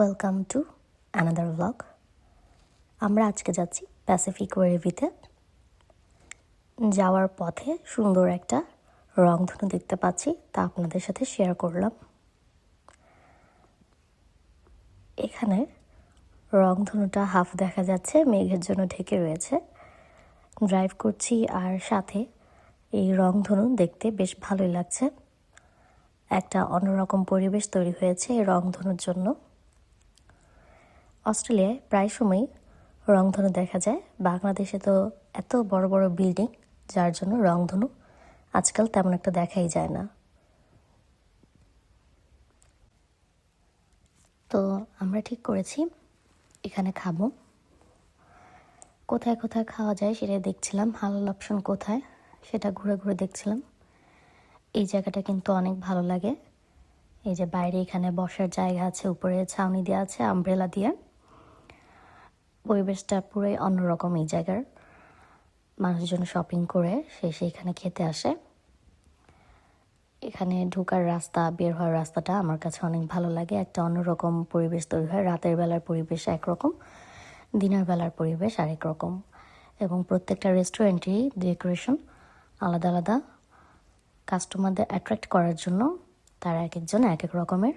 Welcome to another blog আমরা আজকে যাচ্ছি প্যাসিফিক ওয়েভিতে যাওয়ার পথে সুন্দর একটা রংধনু দেখতে পাচ্ছি, তা আপনাদের সাথে শেয়ার করলাম। এখানে রংধনুটা হাফ দেখা যাচ্ছে, মেঘের জন্য ঢেকে রয়েছে। ড্রাইভ করছি আর সাথে এই রংধনু দেখতে বেশ ভালোই লাগছে। একটা অন্যরকম পরিবেশ তৈরি হয়েছে এই রংধনুর জন্য। অস্ট্রেলিয়ায় প্রায় সময় রংধনু দেখা যায়। বাংলাদেশে তো এত বড় বড় বিল্ডিং, যার জন্য রংধনু আজকাল তেমন একটা দেখাই যায় না। তো আমরা ঠিক করেছি, এখানে খাব। কোথায় কোথায় খাওয়া যায় সেটা দেখছিলাম, হালাল অপশন কোথায় সেটা ঘুরে ঘুরে দেখছিলাম। এই জায়গাটা কিন্তু অনেক ভালো লাগে। এই যে বাইরে এখানে বসার জায়গা আছে, উপরে ছাউনি দেওয়া আছে আমব্রেলা দিয়ে। পরিবেশটা পুরোই অন্যরকম এই জায়গার। মানুষজন শপিং করে, সে সেইখানে খেতে আসে। এখানে ঢোকার রাস্তা, বের হওয়ার রাস্তাটা আমার কাছে অনেক ভালো লাগে। একটা অন্যরকম পরিবেশ তৈরি হয়। রাতের বেলার পরিবেশ একরকম, দিনের বেলার পরিবেশ আরেক রকম। এবং প্রত্যেকটা রেস্টুরেন্টেই ডেকোরেশন আলাদা আলাদা। কাস্টমারদের অ্যাট্রাক্ট করার জন্য তারা এক একজন এক এক রকমের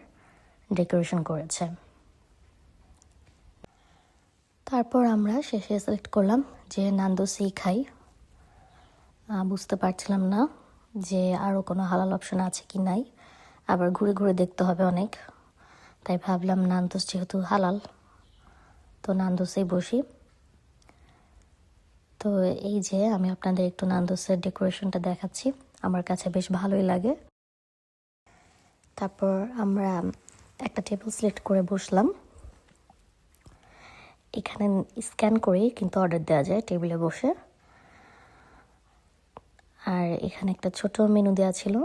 ডেকোরেশন করেছে। তারপর আমরা শেষে সিলেক্ট করলাম যে নান্দোসি খাই। বুঝতে পারছিলাম না যে আরও কোনো হালাল অপশন আছে কি নাই। আবার ঘুরে ঘুরে দেখতে হবে অনেক। তাই ভাবলাম নান্দোস যেহেতু হালাল, তো নান্দোসেই বসি। তো এই যে আমি আপনাদের একটু নান্দোসের ডেকোরেশনটা দেখাচ্ছি। আমার কাছে বেশ ভালোই লাগে। তারপর আমরা একটা টেবিল সিলেক্ট করে বসলাম। এখানে স্ক্যান করেই কিন্তু অর্ডার দেওয়া যায় টেবিলে বসে। আর এখানে একটা ছোট মেনু দেওয়া ছিল,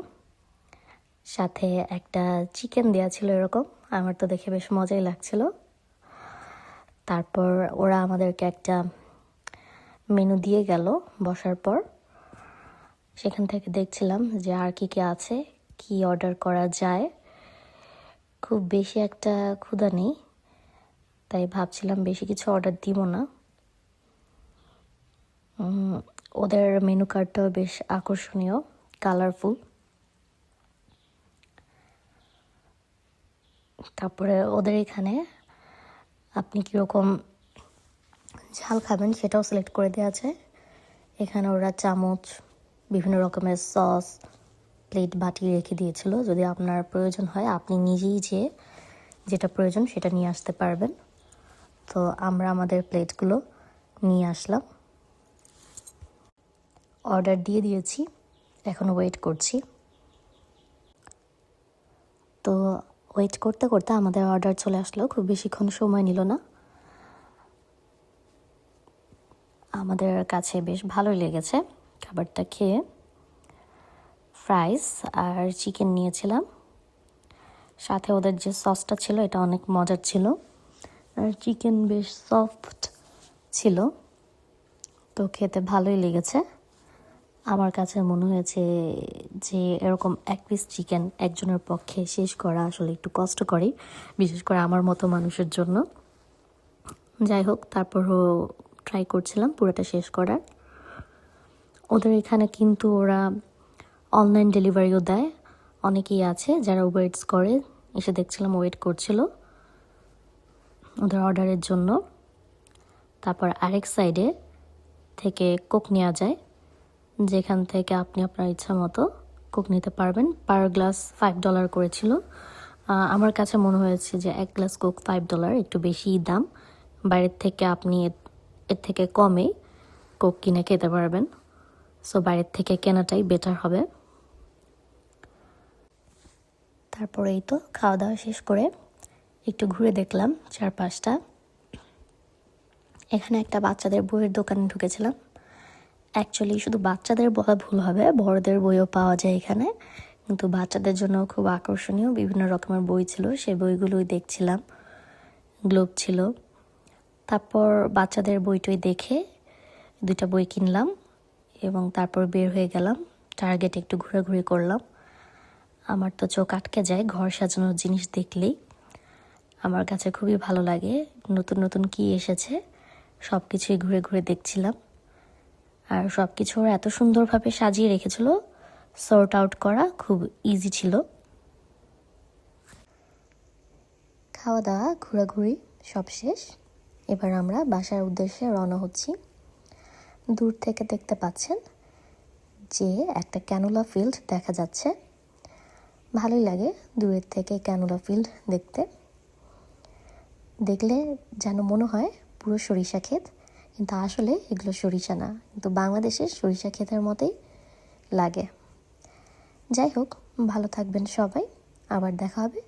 সাথে একটা চিকেন দেওয়া ছিল এরকম, আমার তো দেখে বেশ মজাই লাগছিল। তারপর ওরা আমাদেরকে একটা মেনু দিয়ে গেল বসার পর। সেখান থেকে দেখছিলাম যে আর কি কি আছে, কি অর্ডার করা যায়। খুব বেশি একটা ক্ষুধা নেই। তাই ভাবছিলাম বেশি কিছু অর্ডার দিব না। ওদের মেনু কার্ডটাও বেশ আকর্ষণীয় কালারফুল তারপরে ওদের এখানে আপনি কীরকম ঝাল খাবেন সেটাও সিলেক্ট করে দেওয়া আছে। এখানে ওরা চামচ, বিভিন্ন রকমের সস প্লেট বাটি রেখে দিয়েছিল। যদি আপনার প্রয়োজন হয়, আপনি নিজেই যে যেটা প্রয়োজন সেটা নিয়ে আসতে পারবেন। তো আমরা আমাদের প্লেটগুলো নিয়ে আসলাম। অর্ডার দিয়ে দিয়েছি, এখন ওয়েট করছি। তো ওয়েট করতে করতে আমাদের অর্ডার চলে আসলো, খুব বেশিক্ষণ সময় নিল না। আমাদের কাছে বেশ ভালোই লেগেছে খাবারটা খেয়ে। ফ্রাইস আর চিকেন নিয়েছিলাম। সাথে ওদের যে সসটা ছিল, এটা অনেক মজার ছিল। আর চিকেন বেশ সফট ছিল, তো খেতে ভালোই লেগেছে। আমার কাছে মনে হয়েছে যে এরকম এক পিস চিকেন একজনের পক্ষে শেষ করা আসলে একটু কষ্ট কষ্টকরই, বিশেষ করে আমার মতো মানুষের জন্য। যাই হোক, তারপরও ট্রাই করছিলাম পুরোটা শেষ করার। ওদের এখানে কিন্তু ওরা অনলাইন ডেলিভারিও দেয়, অনেকেই আছে যারা ওয়েটস করে, এসে দেখছিলাম ওয়েট করছিল। ওদের অর্ডারের জন্য। তারপর আরেক সাইডে থেকে কোক নেওয়া যায়, যেখান থেকে আপনি আপনার ইচ্ছা মতো কোক নিতে পারবেন। পার গ্লাস ফাইভ ডলার করেছিল। আমার কাছে মনে হয়েছে যে এক গ্লাস কোক ফাইভ ডলার একটু বেশিই দাম। বাইরের থেকে আপনি এর- এর থেকে কমে কোক কিনে খেতে পারবেন। সো বাইরের থেকে কেনাটাই বেটার হবে। তারপরেই তো খাওয়া দাওয়া শেষ করে একটু ঘুরে দেখলাম চারপাশটা। এখানে একটা বাচ্চাদের বইয়ের দোকানে ঢুকেছিলাম। অ্যাকচুয়ালি শুধু বাচ্চাদের বলা ভুল হবে, বড়দের বইও পাওয়া যায় এখানে। কিন্তু বাচ্চাদের জন্য খুব আকর্ষণীয়, বিভিন্ন রকমের বই ছিল, সেই বইগুলোই দেখছিলাম। গ্লোব ছিল। তারপর বাচ্চাদের বইটই দেখে দুইটা বই কিনলাম এবং তারপর বের হয়ে গেলাম। টার্গেট একটু ঘোরাঘুরি করলাম। আমার তো চোখ আটকে যায়, ঘর সাজানোর জিনিস দেখলেই। আমার কাছে খুবই ভালো লাগে। নতুন নতুন কি এসেছে সব কিছুই ঘুরে ঘুরে দেখছিলাম। আর সব কিছু ওরা এত সুন্দরভাবে সাজিয়ে রেখেছিল সর্ট আউট করা খুব ইজি ছিল। খাওয়া দাওয়া, ঘোরাঘুরি সব শেষ। এবার আমরা বাসার উদ্দেশ্যে রওনা হচ্ছি। দূর থেকে দেখতে পাচ্ছেন যে একটা ক্যানোলা ফিল্ড দেখা যাচ্ছে। ভালোই লাগে দূরের থেকে ক্যানোলা ফিল্ড দেখতে। দেখলে যেন মনে হয় পুরো সরিষা ক্ষেত, কিন্তু আসলে এগুলো সরিষা না, কিন্তু বাংলাদেশের সরিষা ক্ষেতের মতোই লাগে। যাই হোক, ভালো থাকবেন সবাই, আবার দেখা হবে